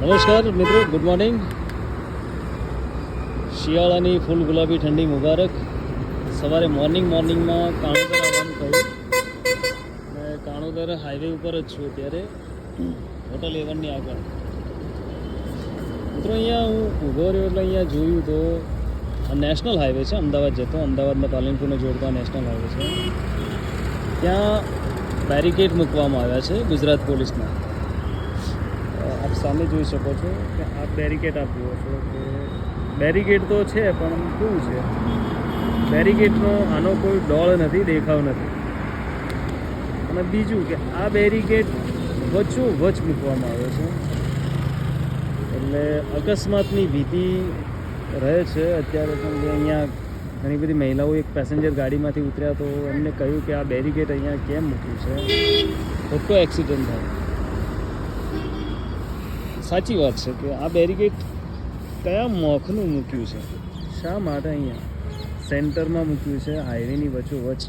નમસ્કાર મિત્રો good morning શિયાળાની ફૂલ ગુલાબી ઠંડી મુબારક. સવારે મોર્નિંગ મોર્નિંગમાં કાણોદર આવવાનું થયું કાણોદર હાઈવે ઉપર જ છું અત્યારે. હોટલ એવનની આગળ. મિત્રો, અહીંયા હું ઊભો રહ્યો એટલે અહીંયા જોયું તો નેશનલ હાઈવે છે, અમદાવાદ જતો. અમદાવાદને પાલનપુરને જોડતા નેશનલ હાઈવે છે. ત્યાં બેરિકેડ મૂકવામાં આવ્યા છે ગુજરાત પોલીસના. સામે જોઈ શકો છો કે આ બેરિકેડ આપ જુઓ છો કે બેરિકેડ તો છે, પણ કેવું છે? બેરિકેડનો આનો કોઈ ડોળ નથી, દેખાવ નથી. અને બીજું કે આ બેરિકેડ વચ્ચો વચ મૂકવામાં આવ્યો છે. એટલે અકસ્માતની ભીતિ રહે છે. અત્યારે પણ જે અહીંયા ઘણી બધી મહિલાઓ એક પેસેન્જર ગાડીમાંથી ઉતર્યા, તો એમને કહ્યું કે આ બેરિકેડ અહીંયા કેમ મૂક્યું છે? ખોટો એક્સિડન્ટ થાય. સાચી વાત છે કે આ બેરિકેડ કયા મોખનું મૂક્યું છે? શા માટે અહીંયા સેન્ટરમાં મૂક્યું છે? હાઈવેની વચ્ચોવચ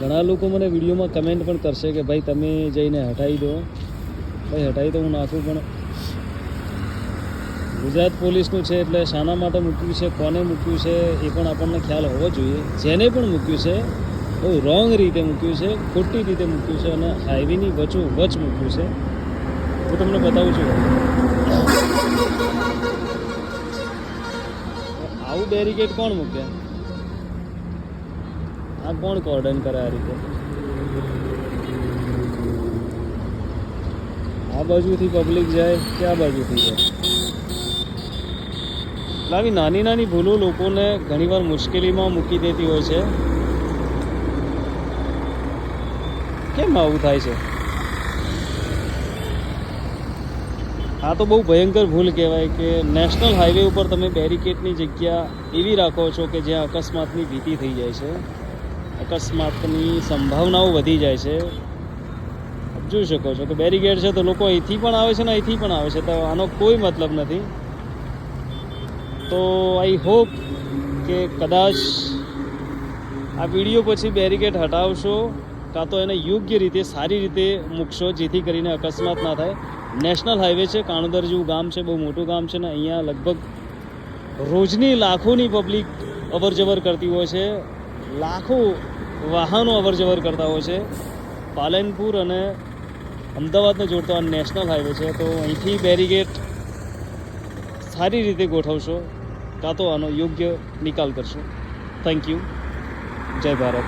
ઘણા લોકો મને વિડીયોમાં કમેન્ટ પણ કરશે કે ભાઈ તમે જઈને હટાવી દો. ભાઈ, હટાવી તો હું નાખું, પણ ગુજરાત પોલીસનું છે એટલે શાના માટે મૂક્યું છે, કોને મૂક્યું છે એ પણ આપણને ખ્યાલ હોવો જોઈએ. જેને પણ મૂક્યું છે, બહુ રોંગ રીતે મૂક્યું છે, ખોટી રીતે મૂક્યું છે અને હાઈવેની વચ્ચો વચ મૂક્યું છે. હું તમને બતાવું છું. આવું બેરિકેડ કોણ મૂકે? આ કોણ કોર્ડન કરે આ રીતે? આ બાજુથી પબ્લિક જાય કે આ બાજુથી જાય? એટલે આવી નાની નાની ભૂલો લોકોને ઘણીવાર મુશ્કેલીમાં મૂકી દેતી હોય છે. કેમ આવું થાય છે? આ તો બહુ ભયંકર ભૂલ કહેવાય કે નેશનલ હાઈવે ઉપર તમે બેરિકેડની જગ્યા એવી રાખો છો કે જ્યાં અકસ્માતની ભીતિ થઈ જાય છે. અકસ્માતની સંભાવનાઓ વધી જાય છે. જોઈ શકો છો કે બેરિકેડ છે તો લોકો અહીંથી પણ આવે છે ને અહીંથી પણ આવે છે. તો આનો કોઈ મતલબ નથી. તો આઈ હોપ કે કદાચ આ વીડિયો પછી બેરિકેડ હટાવશો, કાં તો એને યોગ્ય રીતે, સારી રીતે મૂકશો, જેથી કરીને અકસ્માત ના થાય. નેશનલ હાઈવે છે, કાણોદર જેવું ગામ છે, બહુ મોટું ગામ છે ને અહીંયા લગભગ રોજની લાખોની પબ્લિક અવર જવર કરતી હોય છે, લાખો વાહનો અવર જવર કરતા હોય છે. પાલનપુર અને અમદાવાદને જોડતો આ નેશનલ હાઈવે છે, તો અહીંથી બેરીગેટ સારી રીતે ગોઠવશો, કાં તો આનો યોગ્ય નિકાલ કરશો. થેન્ક યુ જય ભારત.